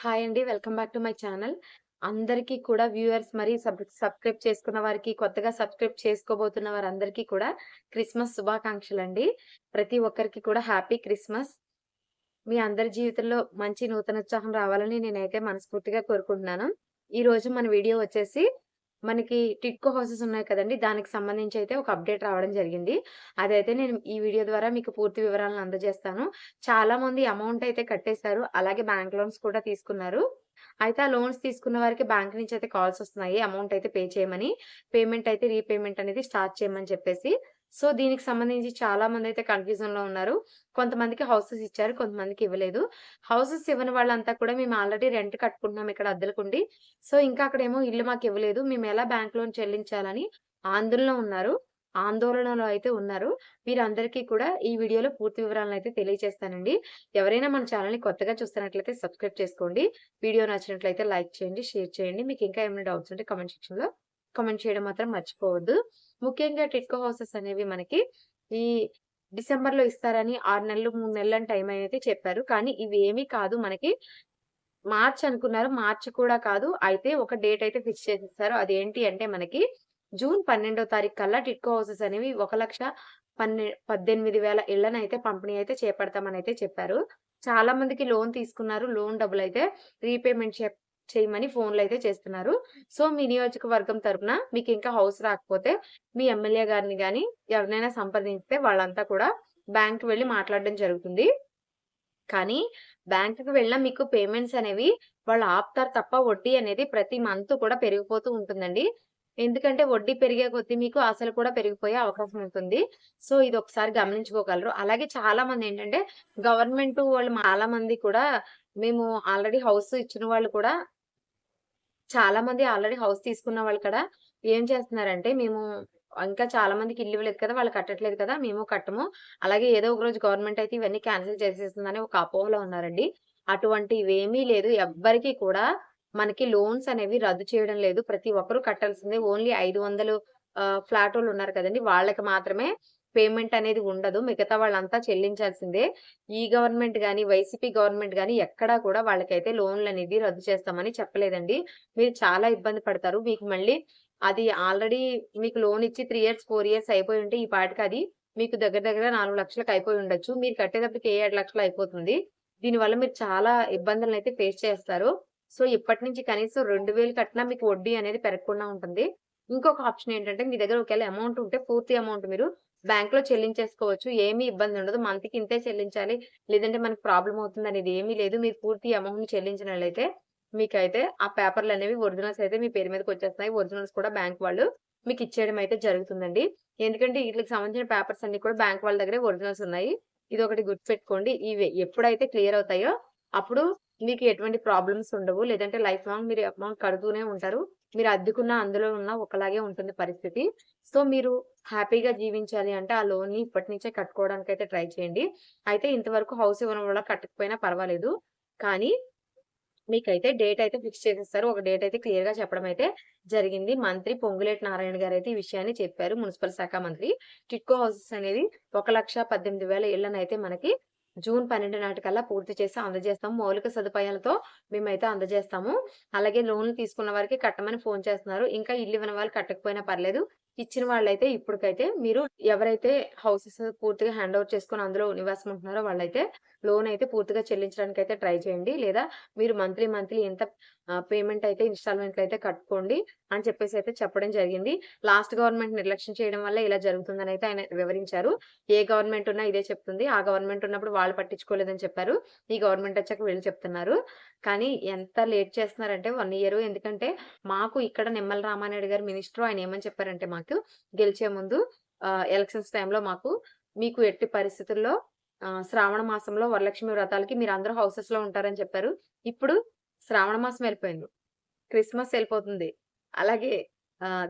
Hi అండి. Welcome back to my channel. అందరికీ కూడా వ్యూవర్స్ మరి సబ్ సబ్స్క్రైబ్ చేసుకున్న వారికి, కొత్తగా సబ్స్క్రైబ్ చేసుకోబోతున్న వారందరికీ కూడా క్రిస్మస్ శుభాకాంక్షలు అండి ప్రతి ఒక్కరికి కూడా హ్యాపీ క్రిస్మస్. మీ అందరి జీవితంలో మంచి నూతనోత్సాహం రావాలని నేనైతే మనస్ఫూర్తిగా కోరుకుంటున్నాను. ఈ రోజు మన వీడియో వచ్చేసి మనకి టిట్కో హౌసెస్ ఉన్నాయి కదండీ! దానికి సంబంధించి అయితే ఒక అప్డేట్ రావడం జరిగింది. అదైతే నేను ఈ వీడియో ద్వారా మీకు పూర్తి వివరాలను అందజేస్తాను. చాలా మంది అమౌంట్ అయితే కట్టేశారు. అలాగే బ్యాంక్ లోన్స్ కూడా తీసుకున్నారు. అయితే ఆ లోన్స్ తీసుకున్న వారికి బ్యాంక్ నుంచి అయితే కాల్స్ వస్తున్నాయి. అమౌంట్ అయితే పే చేయమని. పేమెంట్ అయితే రీపేమెంట్ అనేది స్టార్ట్ చేయమని చెప్పేసి. సో, దీనికి సంబంధించి చాలా మంది అయితే కన్ఫ్యూజన్ కన్‌ఫ్యూజన్‌లో ఉన్నారు. కొంతమందికి హౌసెస్ ఇచ్చారు. కొంతమందికి ఇవ్వలేదు. హౌసెస్ ఇవ్వని వాళ్ళంతా కూడా మేము ఆల్రెడీ రెంట్ కట్టుకుంటున్నాం ఇక్కడ అద్దెలకుండి. సో, ఇంకా అక్కడేమో ఇల్లు మాకు ఇవ్వలేదు మేము ఎలా బ్యాంక్ లోన్ చెల్లించాలని ఆందోళనలో ఉన్నారు. ఆందోళనలో అయితే ఉన్నారు. వీరందరికీ కూడా ఈ వీడియోలో పూర్తి వివరాలను అయితే తెలియజేస్తానండి. ఎవరైనా మన ఛానల్ని కొత్తగా చూస్తున్నట్లయితే సబ్స్క్రైబ్ చేసుకోండి. వీడియో నచ్చినట్లయితే లైక్ చేయండి, షేర్ చేయండి. మీకు ఇంకా ఏమైనా డౌట్స్ ఉంటే కమెంట్ సెక్షన్‌లో కామెంట్ చేయడం మాత్రం మర్చిపోవద్దు. ముఖ్యంగా టిట్కో హౌసెస్ అనేవి మనకి ఈ డిసెంబర్లో ఇస్తారని ఆరు నెలలు, మూడు నెలల టైం అయితే చెప్పారు. కానీ ఇవేమీ కాదు మనకి మార్చ్ అనుకున్నారు. మార్చ్ కూడా కాదు. అయితే ఒక డేట్ అయితే ఫిక్స్ చేసేస్తారు అదేంటి అంటే మనకి జూన్ 12వ తారీఖు కల్లా టిట్కో హౌసెస్ అనేవి 1,00,000 పన్నె 18,000 ఇళ్ళనైతే పంపిణీ అయితే చేపడతామని అయితే చెప్పారు. చాలా మందికి లోన్ తీసుకున్నారు. లోన్ డబ్బులు అయితే రీపేమెంట్ చే చేయమని ఫోన్‌లు అయితే చేస్తున్నారు. సో, మీ నియోజకవర్గం తరపున మీకు ఇంకా హౌస్ రాకపోతే మీ ఎమ్మెల్యే గారిని కానీ ఎవరినైనా సంప్రదించితే వాళ్ళంతా కూడా బ్యాంక్‌కి వెళ్ళి మాట్లాడడం జరుగుతుంది. కానీ బ్యాంకుకి వెళ్ళినా మీకు పేమెంట్స్ అనేవి వాళ్ళు ఆపుతారు తప్ప వడ్డీ అనేది ప్రతి మంత్ కూడా పెరిగిపోతూ ఉంటుందండి. ఎందుకంటే వడ్డీ పెరిగే కొద్దీ మీకు అసలు కూడా పెరిగిపోయే అవకాశం ఉంటుంది. సో, ఇది ఒకసారి గమనించుకోగలరు. అలాగే చాలా మంది ఏంటంటే గవర్నమెంట్ వాళ్ళు చాలా మంది కూడా మేము ఆల్రెడీ హౌస్ ఇచ్చిన వాళ్ళు కూడా చాలా మంది ఆల్రెడీ హౌస్ తీసుకున్న వాళ్ళు కూడా ఏం చేస్తున్నారంటే మేము ఇంకా చాలా మందికి ఇల్లు ఇవ్వలేదు కదా! వాళ్ళు కట్టట్లేదు కదా! మేము కట్టము. అలాగే ఏదో ఒక రోజు గవర్నమెంట్ అయితే ఇవన్నీ క్యాన్సిల్ చేసేస్తుందని ఒక అపోహలో ఉన్నారండి. అటువంటివేమీ లేదు. ఎవ్వరికి కూడా మనకి లోన్స్ అనేవి రద్దు చేయడం లేదు. ప్రతి ఒక్కరు కట్టాల్సిందే. ఓన్లీ ఐదు వందలు ఫ్లాట్ వాళ్ళు ఉన్నారు కదండి వాళ్ళకి మాత్రమే పేమెంట్ అనేది ఉండదు. మిగతా వాళ్ళంతా చెల్లించాల్సిందే. ఈ గవర్నమెంట్ కానీ వైసీపీ గవర్నమెంట్ కానీ ఎక్కడా కూడా వాళ్ళకైతే లోన్లు అనేది రద్దు చేస్తామని చెప్పలేదండి. మీరు చాలా ఇబ్బంది పడతారు. మీకు మళ్ళీ అది ఆల్రెడీ మీకు లోన్ ఇచ్చి త్రీ ఇయర్స్, ఫోర్ ఇయర్స్ అయిపోయి ఉంటే ఈ పాటికి అది మీకు దగ్గర దగ్గర 4,00,000కి అయిపోయి ఉండొచ్చు. మీరు కట్టేటప్పటికి ఏ 7,00,000 అయిపోతుంది. దీనివల్ల మీరు చాలా ఇబ్బందులనైతే ఫేస్ చేస్తారు. సో, ఇప్పటి నుంచి కనీసం 2,000 కట్టినా మీకు వడ్డీ అనేది పెరగకుండా ఉంటుంది. ఇంకొక ఆప్షన్ ఏంటంటే మీ దగ్గర ఒకవేళ అమౌంట్ ఉంటే పూర్తి అమౌంట్ మీరు బ్యాంక్‌లో చెల్లించేసుకోవచ్చు. ఏమీ ఇబ్బంది ఉండదు. మంత్‌కి ఇంతే చెల్లించాలి. లేదంటే మనకు ప్రాబ్లమ్ అవుతుంది అనేది ఏమీ లేదు. మీరు పూర్తి అమౌంట్‌ని చెల్లించినట్లయితే మీకైతే ఆ పేపర్లు అనేవి ఒరిజినల్స్ అయితే మీ పేరు మీదకి వచ్చేస్తున్నాయి. ఒరిజినల్స్ కూడా బ్యాంక్ వాళ్ళు మీకు ఇచ్చేయడం అయితే జరుగుతుందండి. ఎందుకంటే వీటికి సంబంధించిన పేపర్స్ అన్ని కూడా బ్యాంక్ వాళ్ళ దగ్గరే ఒరిజినల్స్ ఉన్నాయి. ఇది ఒకటి గుర్తుపెట్టుకోండి. ఇవి ఎప్పుడైతే క్లియర్ అవుతాయో అప్పుడు మీకు ఎటువంటి ప్రాబ్లమ్స్ ఉండవు. లేదంటే లైఫ్ లాంగ్ మీరు అమౌంట్ కడుతూనే ఉంటారు. మీరు అద్దెకున్న, అందులో ఉన్న ఒకలాగే ఉంటుంది పరిస్థితి. సో, మీరు హ్యాపీగా జీవించాలి అంటే ఆ లోన్‌ని ఇప్పటి నుంచే కట్టుకోవడానికి అయితే ట్రై చేయండి. అయితే ఇంతవరకు హౌస్ ఇవ్వడం వల్ల కట్టకపోయినా పర్వాలేదు. కానీ మీకైతే డేట్ అయితే ఫిక్స్ చేసేస్తారు ఒక డేట్ అయితే క్లియర్‌గా చెప్పడం అయితే జరిగింది. మంత్రి పొంగులేటి నారాయణ గారైతే ఈ విషయాన్ని చెప్పారు. మున్సిపల్ శాఖ మంత్రి. టిక్కో హౌసెస్ అనేది ఒక లక్ష పద్దెనిమిది వేల ఇళ్ళనైతే మనకి జూన్ 12 నాటికల్లా పూర్తి చేసి అందజేస్తాము. మౌలిక సదుపాయాలతో మేమైతే అందజేస్తాము. అలాగే లోన్‌లు తీసుకున్న వారికి కట్టమని ఫోన్ చేస్తున్నారు. ఇంకా ఇల్లు ఇవ్వని వాళ్ళు కట్టకపోయినా పర్లేదు. ఇచ్చిన వాళ్ళైతే ఇప్పటికైతే మీరు ఎవరైతే హౌసెస్ పూర్తిగా హ్యాండ్ ఓవర్ చేసుకుని అందులో నివాసం ఉంటున్నారో వాళ్ళైతే లోన్ అయితే పూర్తిగా చెల్లించడానికి అయితే ట్రై చేయండి. లేదా మీరు మంత్లీ మంత్లీ ఎంత పేమెంట్ అయితే ఇన్‌స్టాల్‌మెంట్‌లో అయితే కట్టుకోండి అని చెప్పేసి అయితే చెప్పడం జరిగింది. లాస్ట్ గవర్నమెంట్ నిర్లక్ష్యం చేయడం వల్ల ఇలా జరుగుతుందని అయితే ఆయన వివరించారు. ఏ గవర్నమెంట్ ఉన్నా ఇదే చెప్తుంది. ఆ గవర్నమెంట్ ఉన్నప్పుడు వాళ్ళు పట్టించుకోలేదని చెప్పారు. ఈ గవర్నమెంట్ వచ్చాక వీళ్ళు చెప్తున్నారు. కానీ ఎంత లేట్ చేస్తున్నారంటే వన్ ఇయర్ ఎందుకంటే మాకు ఇక్కడ నిమ్మల రామానాయుడు గారు మినిస్టర్ ఆయన ఏమని చెప్పారంటే మాకు గెలిచే ముందు ఎలక్షన్స్ టైంలో మాకు మీకు ఎట్టి పరిస్థితుల్లో శ్రావణ మాసంలో వరలక్ష్మి వ్రతాలకి మీరు అందరూ హౌసెస్లో ఉంటారని చెప్పారు. ఇప్పుడు శ్రావణ మాసం వెళ్ళిపోయింది. క్రిస్మస్ వెళ్ళిపోతుంది. అలాగే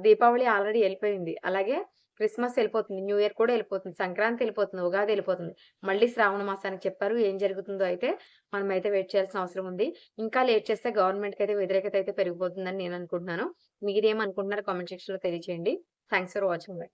దీపావళి ఆల్రెడీ వెళ్ళిపోయింది. అలాగే క్రిస్మస్ వెళ్ళిపోతుంది. న్యూ ఇయర్ కూడా వెళ్ళిపోతుంది. సంక్రాంతి వెళ్ళిపోతుంది. ఉగాది వెళ్ళిపోతుంది. మళ్ళీ శ్రావణ మాసానికి చెప్పారు. ఏం జరుగుతుందో అయితే మనం అయితే వెయిట్ చేయాల్సిన అవసరం ఉంది. ఇంకా లేట్ చేస్తే గవర్నమెంట్‌కైతే వ్యతిరేకత అయితే పెరిగిపోతుందని నేను అనుకుంటున్నాను. మీరేమనుకుంటున్నారో కామెంట్ సెక్షన్‌లో తెలియజేయండి. Thanks for watching. బై.